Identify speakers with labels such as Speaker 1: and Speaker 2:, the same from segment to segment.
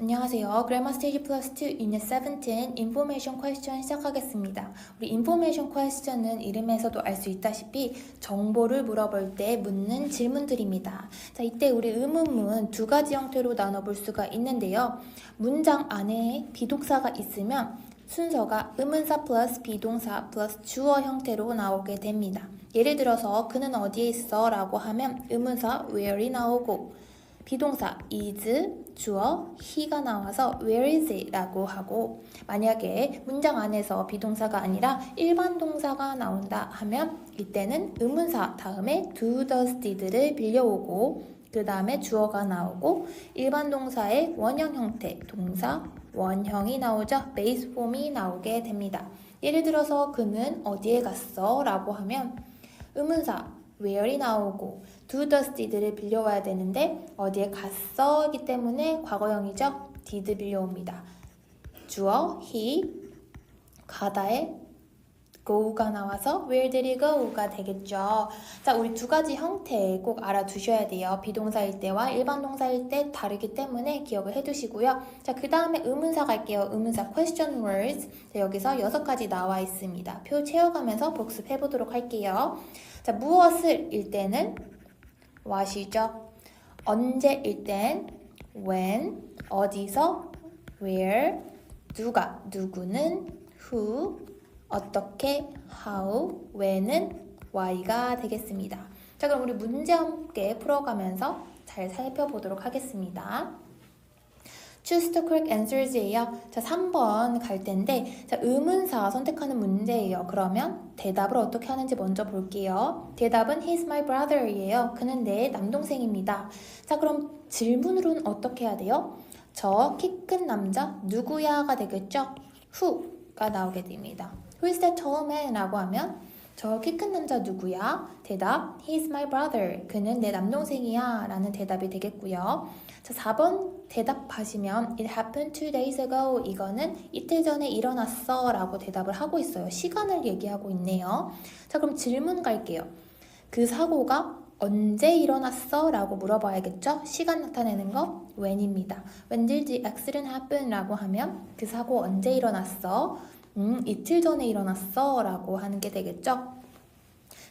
Speaker 1: 안녕하세요. 그래머 스테이지 플러스 2 유닛 17 인포메이션 퀘스천 시작하겠습니다. 우리 인포메이션 퀘스천은 이름에서도 알 수 있다시피 정보를 물어볼 때 묻는 질문들입니다. 자, 이때 우리 의문문 두 가지 형태로 나눠볼 수가 있는데요. 문장 안에 비동사가 있으면 순서가 의문사 플러스 비동사 플러스 주어 형태로 나오게 됩니다. 예를 들어서 그는 어디에 있어? 라고 하면 의문사 where이 나오고 비동사 is, 주어 he가 나와서 where is it? 라고 하고 만약에 문장 안에서 비동사가 아니라 일반 동사가 나온다 하면 이때는 의문사 다음에 do, does, did를 빌려오고 그 다음에 주어가 나오고 일반 동사의 원형 형태 동사 원형이 나오죠 base form이 나오게 됩니다 예를 들어서 그는 어디에 갔어? 라고 하면 의문사 where이 나오고 do, does, did를 빌려와야 되는데 어디에 갔어이기 때문에 과거형이죠. did 빌려옵니다. 주어 he 가다에 go가 나와서 where did he go가 되겠죠. 자, 우리 두 가지 형태 꼭 알아두셔야 돼요. 비동사일 때와 일반 동사일 때 다르기 때문에 기억을 해두시고요. 자, 그 다음에 의문사 갈게요. 의문사 question words. 자, 여기서 여섯 가지 나와 있습니다. 표 채워가면서 복습해 보도록 할게요. 자, 무엇을 일 때는 what이죠. 언제 일 땐 when, 어디서 where, 누가, 누구는 who, 어떻게 how, when은 why가 되겠습니다. 자, 그럼 우리 문제 함께 풀어가면서 잘 살펴보도록 하겠습니다. Choose the correct answers예요. 자, 3번 갈 텐데, 자, 의문사 선택하는 문제예요. 그러면 대답을 어떻게 하는지 먼저 볼게요. 대답은 He's my brother예요. 그는 내 남동생입니다. 자, 그럼 질문으로는 어떻게 해야 돼요? 저 키 큰 남자 누구야가 되겠죠? Who가 나오게 됩니다. Who is that tall man? 라고 하면 저 키 큰 남자 누구야? 대답 He's my brother. 그는 내 남동생이야 라는 대답이 되겠고요. 자, 4번 대답하시면 It happened two days ago. 이거는 이틀 전에 일어났어 라고 대답을 하고 있어요. 시간을 얘기하고 있네요. 자, 그럼 질문 갈게요. 그 사고가 언제 일어났어? 라고 물어봐야겠죠? 시간 나타내는 거 when입니다. When did the accident happen? 라고 하면 그 사고 언제 일어났어? 음, 이틀 전에 일어났어 라고 하는 게 되겠죠?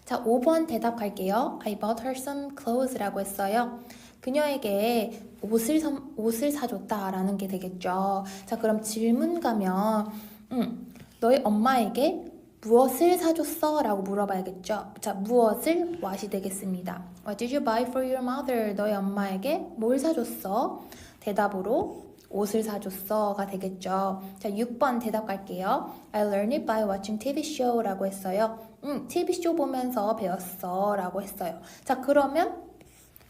Speaker 1: 자, 5번 대답할게요. I bought her some clothes 라고 했어요. 그녀에게 옷을, 선, 옷을 사줬다 라는 게 되겠죠. 자, 그럼 질문 가면, 음, 너희 엄마에게 무엇을 사줬어? 라고 물어봐야겠죠. 자, 무엇을 what이 되겠습니다. What did you buy for your mother? 너희 엄마에게 뭘 사줬어? 대답으로 옷을 사줬어가 되겠죠. 자, 6번 대답 갈게요. I learned it by watching TV show 라고 했어요. 음, TV 쇼 보면서 배웠어 라고 했어요. 자, 그러면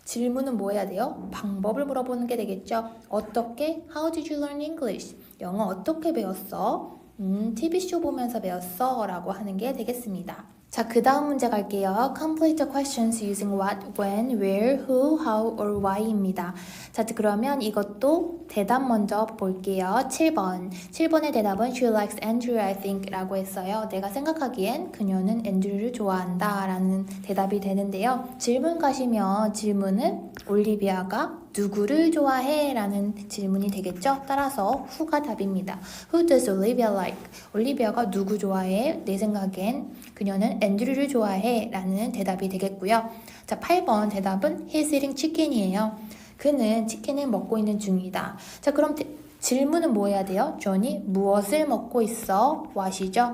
Speaker 1: 질문은 뭐 해야 돼요? 방법을 물어보는 게 되겠죠. 어떻게? How did you learn English? 영어 어떻게 배웠어? 음, TV쇼 보면서 배웠어 라고 하는 게 되겠습니다. 자, 그 다음 문제 갈게요. Complete the questions using what, when, where, who, how, or why입니다. 자, 그러면 이것도 대답 먼저 볼게요. 7번. 7번의 대답은 She likes Andrew, I think 라고 했어요. 내가 생각하기엔 그녀는 앤드류를 좋아한다 라는 대답이 되는데요. 질문 가시면 질문은 올리비아가 누구를 좋아해? 라는 질문이 되겠죠? 따라서 who가 답입니다. Who does Olivia like? 올리비아가 누구 좋아해? 내 생각엔 그녀는 앤드류를 좋아해 라는 대답이 되겠고요. 자, 8번 대답은 He's eating chicken이에요. 그는 치킨을 먹고 있는 중이다. 자, 그럼 대, 질문은 뭐 해야 돼요? 존이 무엇을 먹고 있어? what이죠?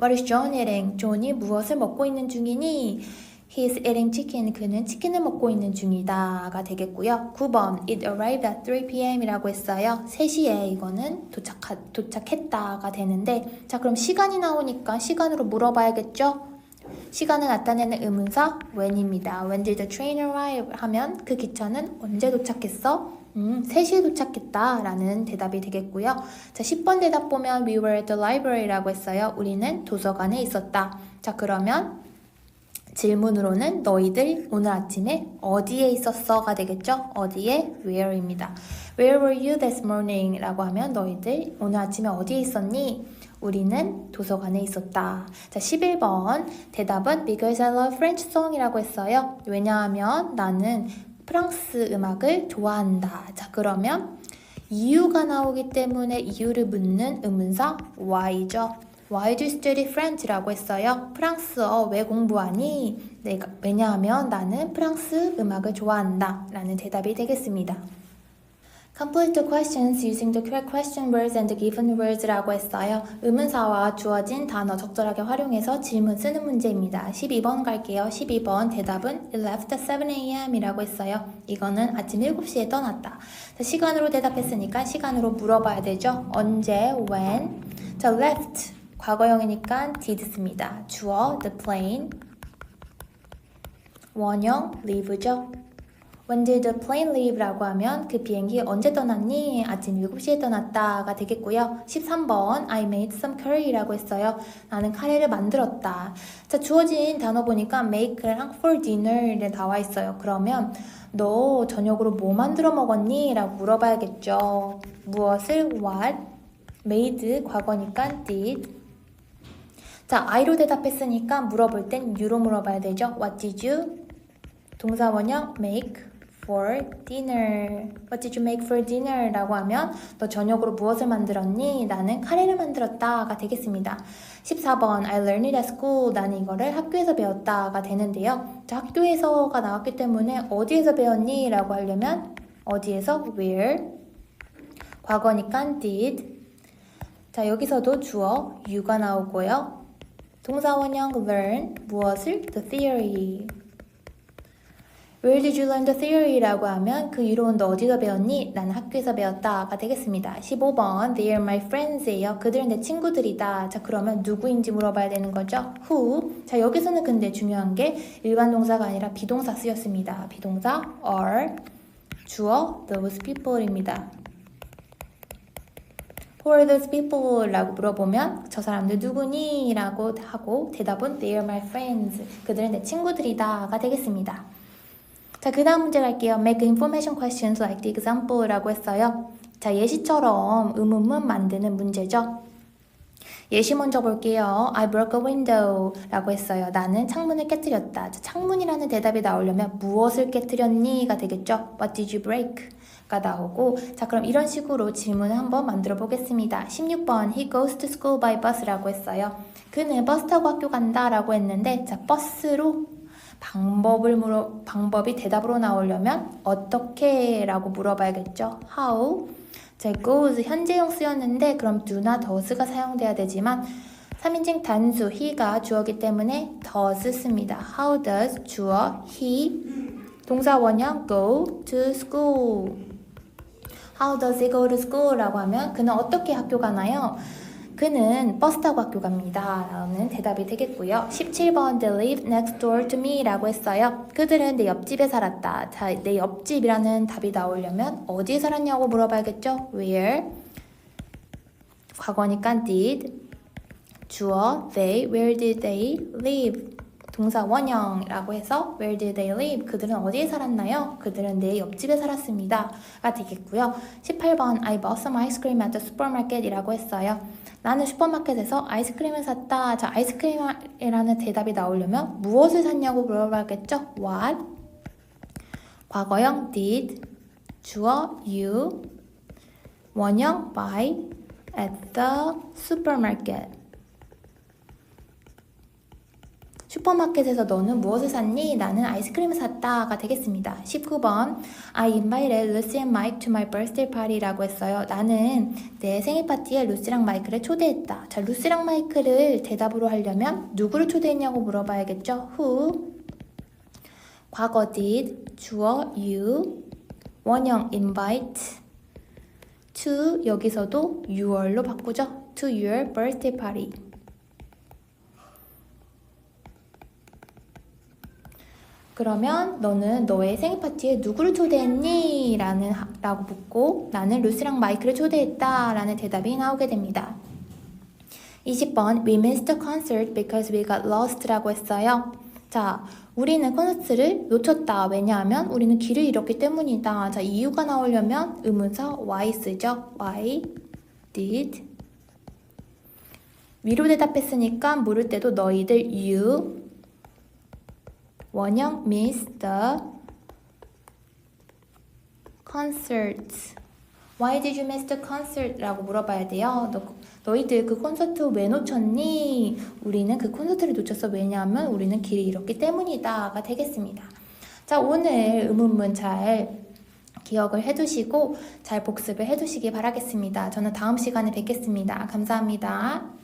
Speaker 1: What is John eating? 존이 무엇을 먹고 있는 중이니? He's eating chicken. 그는 치킨을 먹고 있는 중이다가 되겠고요. 9번 It arrived at 3 p.m.이라고 했어요. 3시에 이거는 도착 도착했다가 되는데 자 그럼 시간이 나오니까 시간으로 물어봐야겠죠? 시간을 나타내는 의문사 when입니다. When did the train arrive? 하면 그 기차는 언제 도착했어? 음, 3시에 도착했다 라는 대답이 되겠고요. 자, 10번 대답 보면 We were at the library라고 했어요. 우리는 도서관에 있었다. 자, 그러면 질문으로는 너희들 오늘 아침에 어디에 있었어가 되겠죠? 어디에? where입니다. Where were you this morning? 라고 하면 너희들 오늘 아침에 어디에 있었니? 우리는 도서관에 있었다. 자, 11번 대답은 Because I love French song이라고 했어요. 왜냐하면 나는 프랑스 음악을 좋아한다. 자, 그러면 이유가 나오기 때문에 이유를 묻는 의문사 why죠. Why do you study French라고 했어요. 프랑스어 왜 공부하니? 내가 왜냐하면 나는 프랑스 음악을 좋아한다. 라는 대답이 되겠습니다. Complete questions using the correct question words and given words라고 했어요. 의문사와 주어진 단어 적절하게 활용해서 질문 쓰는 문제입니다. 12번 갈게요. 12번 대답은 It left at 7am 이라고 했어요. 이거는 아침 7시에 떠났다. 자, 시간으로 대답했으니까 시간으로 물어봐야 되죠. 언제, when. 자, left. 과거형이니까 did 씁니다. 주어, the plane. 원형, leave죠. When did the plane leave라고 하면 그 비행기 언제 떠났니? 아침 7시에 떠났다가 되겠고요. 13번 I made some curry라고 했어요. 나는 카레를 만들었다. 자, 주어진 단어 보니까 make랑 for dinner에 나와 있어요. 그러면 너 저녁으로 뭐 만들어 먹었니? 라고 물어봐야겠죠. 무엇을 what? made 과거니까 did 자, I로 대답했으니까 물어볼 땐 U로 물어봐야 되죠. What did you? 동사 원형 make for dinner. What did you make for dinner? 라고 하면 너 저녁으로 무엇을 만들었니? 나는 카레를 만들었다가 되겠습니다. 14번 I learned it at school. 나는 이거를 학교에서 배웠다가 되는데요. 자, 학교에서가 나왔기 때문에 어디에서 배웠니? 라고 하려면 어디에서? where? 과거니까 did. 자, 여기서도 주어 you가 나오고요. 동사 원형 learn 무엇을? the theory. Where did you learn the theory라고 하면 그 이론도 어디서 배웠니? 나는 학교에서 배웠다가 되겠습니다. 15번 They are my friends예요. 그들은 내 친구들이다. 자 그러면 누구인지 물어봐야 되는 거죠. Who? 자 여기서는 근데 중요한 게 일반 동사가 아니라 비동사 쓰였습니다. 비동사 are 주어 those people입니다. Who are those people? 라고 물어보면 저 사람들 누구니? 라고 하고 대답은 They are my friends. 그들은 내 친구들이다 가 되겠습니다. 자, 그 다음 문제 갈게요. Make information questions like the example 라고 했어요. 자, 예시처럼 의문문 만드는 문제죠. 예시 먼저 볼게요. I broke a window 라고 했어요. 나는 창문을 깨뜨렸다. 자, 창문이라는 대답이 나오려면 무엇을 깨뜨렸니? 가 되겠죠. What did you break? 가 나오고 자 그럼 이런 식으로 질문을 한번 만들어 보겠습니다. 16번 He goes to school by bus라고 했어요. 그는 버스 타고 학교 간다 라고 했는데 자 버스로 방법을 물어 방법이 대답으로 나오려면 어떻게 라고 물어봐야겠죠. How 자, goes 현재형 쓰였는데 그럼 do나 does가 사용돼야 되지만 3인칭 단수 he가 주어기 때문에 does 씁니다. How does 주어 he 동사 원형 go to school How does he go to school? 라고 하면 그는 어떻게 학교 가나요? 그는 버스 타고 학교 갑니다. 라는 대답이 되겠고요. 17번 They live next door to me 라고 했어요. 그들은 내 옆집에 살았다. 자, 내 옆집이라는 답이 나오려면 어디에 살았냐고 물어봐야겠죠? Where? 과거니까 did. 주어 they. Where did they live? 동사 원형이라고 해서 Where did they live? 그들은 어디에 살았나요? 그들은 내 옆집에 살았습니다. 가 되겠고요. 18번 I bought some ice cream at the supermarket 이라고 했어요. 나는 슈퍼마켓에서 아이스크림을 샀다. 자, 아이스크림이라는 대답이 나오려면 무엇을 샀냐고 물어봐야겠죠? What? 과거형 did. 주어 you. 원형 buy at the supermarket. 슈퍼마켓에서 너는 무엇을 샀니? 나는 아이스크림을 샀다가 되겠습니다. 19번 I invited Lucy and Mike to my birthday party라고 했어요. 나는 내 생일 파티에 루시랑 마이크를 초대했다. 자, 루시랑 마이크를 대답으로 하려면 누구를 초대했냐고 물어봐야겠죠? Who? 과거 did, 주어 you, 원형 invite, to 여기서도 your로 바꾸죠. to your birthday party. 그러면 너는 너의 생일 파티에 누구를 초대했니? 라는 라고 묻고 나는 루스랑 마이크를 초대했다 라는 대답이 나오게 됩니다. 20번 We missed the concert because we got lost 라고 했어요. 자, 우리는 콘서트를 놓쳤다. 왜냐하면 우리는 길을 잃었기 때문이다. 자, 이유가 나오려면 의문사 why 쓰죠. Why did 위로 대답했으니까 물을 때도 너희들 you 원형 miss the concert. Why did you miss the concert? 라고 물어봐야 돼요. 너, 너희들 그 콘서트 왜 놓쳤니? 우리는 그 콘서트를 놓쳤어. 왜냐하면 우리는 길을 잃었기 때문이다가 되겠습니다. 자, 오늘 의문문 잘 기억을 해두시고 잘 복습을 해두시기 바라겠습니다. 저는 다음 시간에 뵙겠습니다. 감사합니다.